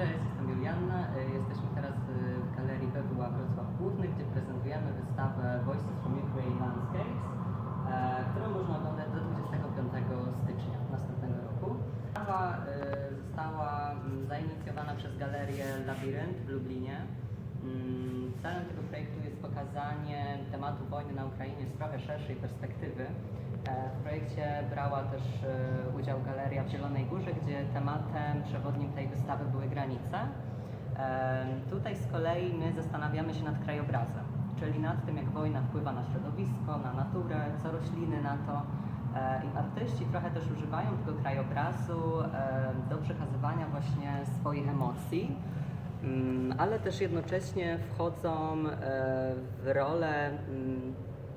Cześć, jestem Julianna. Y, Jesteśmy teraz y, w galerii BWA Wrocław Główny, gdzie prezentujemy wystawę Voices from Ukraine Landscapes, e, którą można oglądać do 25 stycznia następnego roku. Wystawa została mm, zainicjowana przez galerię Labirynt w Lublinie. Mm, Celem tego projektu jest pokazanie tematu wojny na Ukrainie z trochę szerszej perspektywy. E, W projekcie brała też e, udział Galeria w Zielonej Górze, gdzie tematem przewodnim tej wystawy były granice. E, Tutaj z kolei my zastanawiamy się nad krajobrazem, czyli nad tym, jak wojna wpływa na środowisko, na naturę, co rośliny na to. I artyści trochę też używają tego krajobrazu do przekazywania właśnie swoich emocji. Mm, ale też jednocześnie wchodzą e, w rolę mm,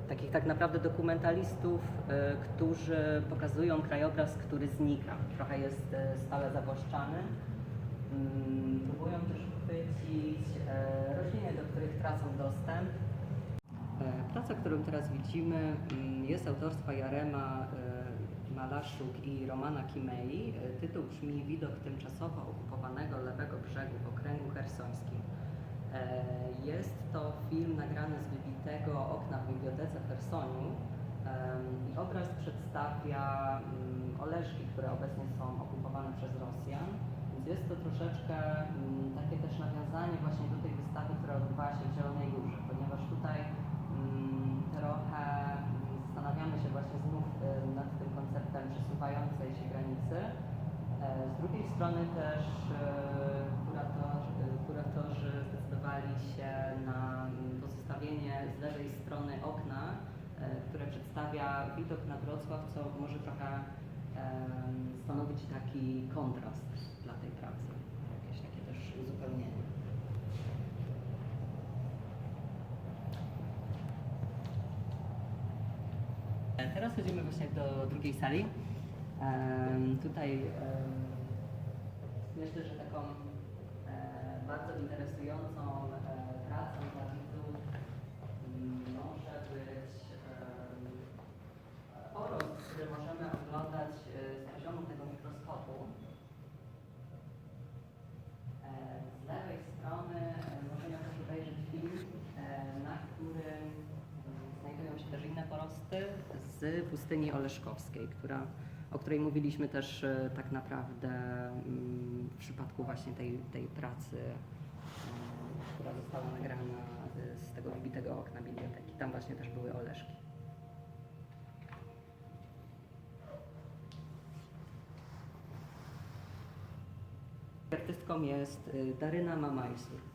takich tak naprawdę dokumentalistów, e, którzy pokazują krajobraz, który znika. Trochę jest e, stale zawłaszczany. Mm, Próbują też chwycić rośliny, do których tracą dostęp. Praca, którą teraz widzimy, jest autorstwa Jarema Malaszuk i Romana Kimei. Tytuł brzmi Widok tymczasowo okupowanego lewego brzegu w okręgu hersońskim. E, Jest to film nagrany z wybitego okna w bibliotece w i obraz przedstawia mm, Oleżki, które obecnie są okupowane przez Rosjan. Więc jest to troszeczkę mm, takie też nawiązanie właśnie do tej wystawy, która odbywała się w Zielonej Górze, ponieważ tutaj mm, trochę mm, zastanawiamy się właśnie znów y, nad tym konceptem przesuwającej się granicy. E, Z drugiej strony też e, kuratorzy, e, kuratorzy zdecydowali się na pozostawienie z lewej strony okna, e, które przedstawia widok na Wrocław, co może trochę stanowić taki kontrast dla tej pracy, jakieś takie też uzupełnienie. Teraz chodzimy właśnie do drugiej sali. Tutaj myślę, że taką e, bardzo interesującą e, pracą dla widzów mm, może być em, porost, który możemy oglądać e, z poziomu tego mikroskopu. E, Z lewej strony e, możemy też obejrzeć film, e, na którym mm, znajdują się też inne porosty z pustyni oleszkowskiej, która, o której mówiliśmy też e, tak naprawdę mm, w przypadku właśnie tej, tej pracy, e, która została nagrana e, z tego wybitego okna biblioteki. Tam właśnie też były oleszki. Artystką jest y, Daryna Mamajsur.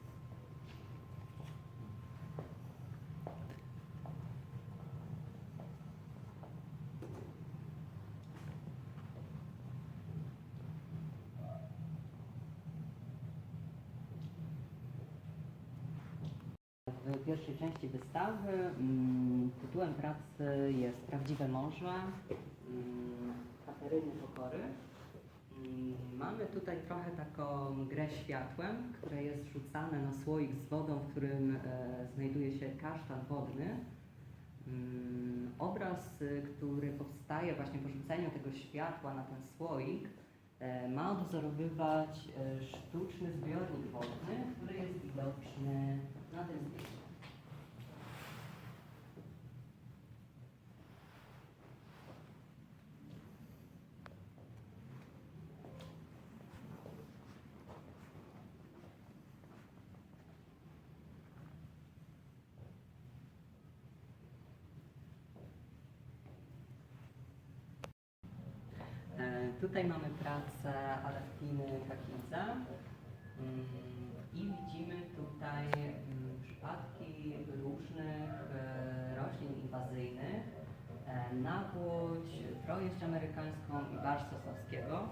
Pierwszej części wystawy mm, tytułem pracy jest Prawdziwe Morze mm, Kateryny Pokory. Mm, Mamy tutaj trochę taką grę światłem, które jest rzucane na słoik z wodą, w którym e, znajduje się kasztan wodny. Mm, Obraz, y, który powstaje właśnie po rzuceniu tego światła na ten słoik, e, ma odwzorowywać e, sztuczny zbiornik wodny, który jest widoczny na tym zdjęciu. E, Tutaj mamy pracę Aleftiny Kakidze Mm, i widzimy tutaj mm, przypadki różnych e, roślin inwazyjnych, e, nawłoć, trojeść amerykańską i barsz sosnowskiego.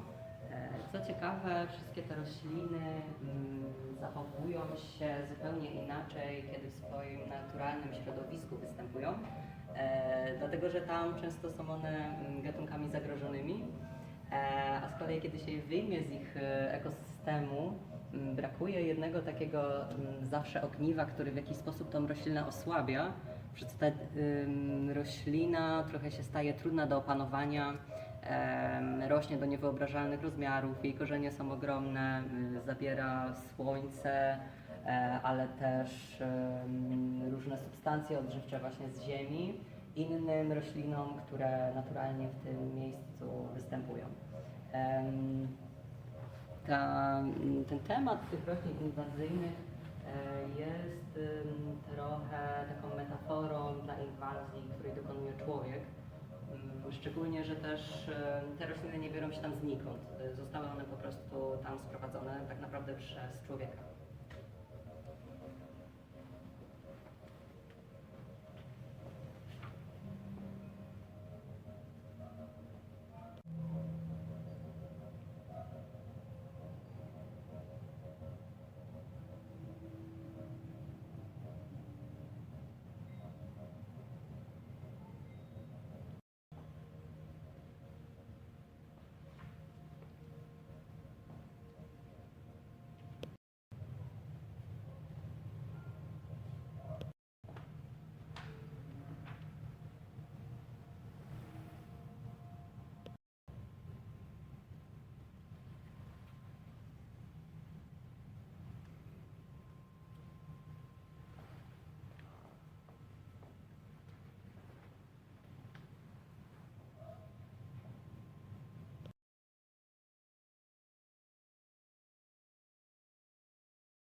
E, Co ciekawe, wszystkie te rośliny mm, zachowują się zupełnie inaczej, kiedy w swoim naturalnym środowisku występują, dlatego że tam często są one gatunkami zagrożonymi. Kolei, kiedy się je wyjmie z ich e, ekosystemu, brakuje jednego takiego zawsze ogniwa, który w jakiś sposób tą roślinę osłabia. Przez ta roślina trochę się staje trudna do opanowania rośnie do niewyobrażalnych rozmiarów, jej korzenie są ogromne, y, zabiera słońce, e, ale też różne substancje odżywcze właśnie z ziemi innym roślinom, które naturalnie w tym miejscu występują. Ta, ten temat tych roślin inwazyjnych e, jest trochę taką metaforą dla inwazji, której dokonuje człowiek. Ym, Szczególnie, że też e, te rośliny nie biorą się tam znikąd. E, Zostały one po prostu tam sprowadzone tak naprawdę przez człowieka.